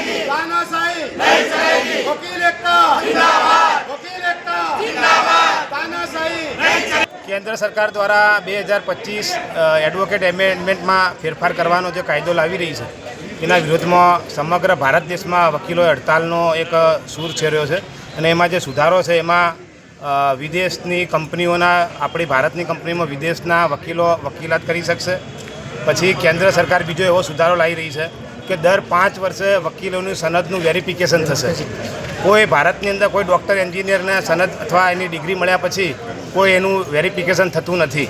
जाएगी तानाशाही नहीं चलेगी वकील एकता जिंदाबाद वकील एकता जिंदाबाद तानाशाही नहीं चलेगी કેન્દ્ર સરકાર દ્વારા બે હજાર પચીસ એડવોકેટ એમેન્ડમેન્ટમાં ફેરફાર કરવાનો જે કાયદો લાવી રહી છે એના વિરુદ્ધમાં સમગ્ર ભારત દેશમાં વકીલોએ હડતાલનો એક સૂર છેર્યો છે અને એમાં જે સુધારો છે એમાં વિદેશની કંપનીઓના આપણી ભારતની કંપનીમાં વિદેશના વકીલો વકીલાત કરી શકશે. પછી કેન્દ્ર સરકાર બીજો એવો સુધારો લાવી રહી છે. કે દર પાંચ વર્ષે વકીલોની સનદનું વેરિફિકેશન થશે. કોઈ ભારતની અંદર કોઈ ડૉક્ટર, એન્જિનિયરને સનદ અથવા એની ડિગ્રી મળ્યા પછી કોઈ એનું વેરિફિકેશન થતું નથી.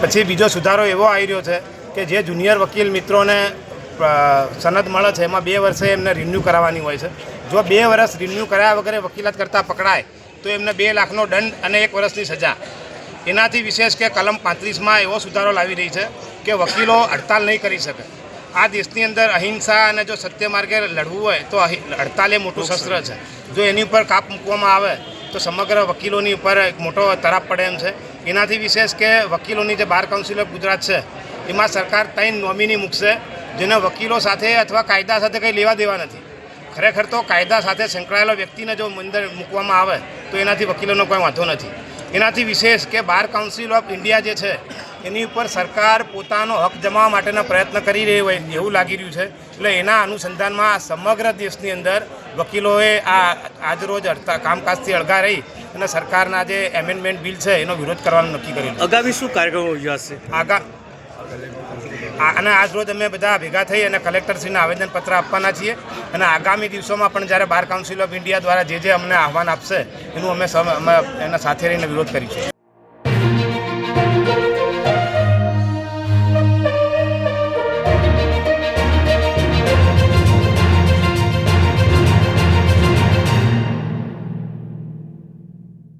પછી બીજો સુધારો એવો આવી રહ્યો છે કે જે જુનિયર વકીલ મિત્રોને સનદ મળે છે, એમાં બે વર્ષે એમને રિન્યૂ કરાવવાની હોય છે. જો બે વર્ષ રિન્યૂ કરાયા વગર વકીલાત કરતાં પકડાય, તો એમને બે લાખનો દંડ અને એક વર્ષની સજા. એનાથી વિશેષ કે કલમ પાંત્રીસમાં એવો સુધારો લાવી રહી છે કે વકીલો હડતાલ નહીં કરી શકે. આ દેશની અંદર અહિંસા અને જો સત્ય માર્ગે લડવું હોય તો હડતાલ એ મોટું શસ્ત્ર છે. જો એની ઉપર કાપ મૂકવામાં આવે તો સમગ્ર વકીલોની ઉપર એક મોટો તરાપ પડે એમ છે. એનાથી વિશેષ કે વકીલોની જે બાર કાઉન્સિલ ઓફ ગુજરાત છે એમાં સરકાર ત્રણ નોમિની મૂકશે જેને વકીલો સાથે અથવા કાયદા સાથે કંઈ લેવા દેવા નથી. ખરેખર તો કાયદા સાથે સંકળાયેલો વ્યક્તિને જો અંદર મૂકવામાં આવે તો એનાથી વકીલોનો કોઈ વાંધો નથી. એનાથી વિશેષ કે બાર કાઉન્સિલ ઓફ ઇન્ડિયા જે છે એની ઉપર સરકાર પોતાનો હક જમાવવા માટેના પ્રયત્ન કરી રહી હોય એવું લાગી રહ્યું છે. એટલે એના અનુસંધાનમાં સમગ્ર દેશની અંદર વકીલોએ આ આજરોજ અડતા કામકાજથી અળગા રહી અને સરકારના જે એમેન્ડમેન્ટ બિલ છે એનો વિરોધ કરવાનું નક્કી કર્યું. આગામી શું કાર્યક્રમો યોજાશે? આગા અને આજ રોજ અમે બધા ભેગા થઈ અને કલેક્ટરશ્રીને આવેદનપત્ર આપવાના છીએ. અને આગામી દિવસોમાં પણ જ્યારે બાર કાઉન્સિલ ઓફ ઇન્ડિયા દ્વારા જે જે અમને આહવાન આપશે, એનું અમે એના સાથે રહીને વિરોધ કરીશું.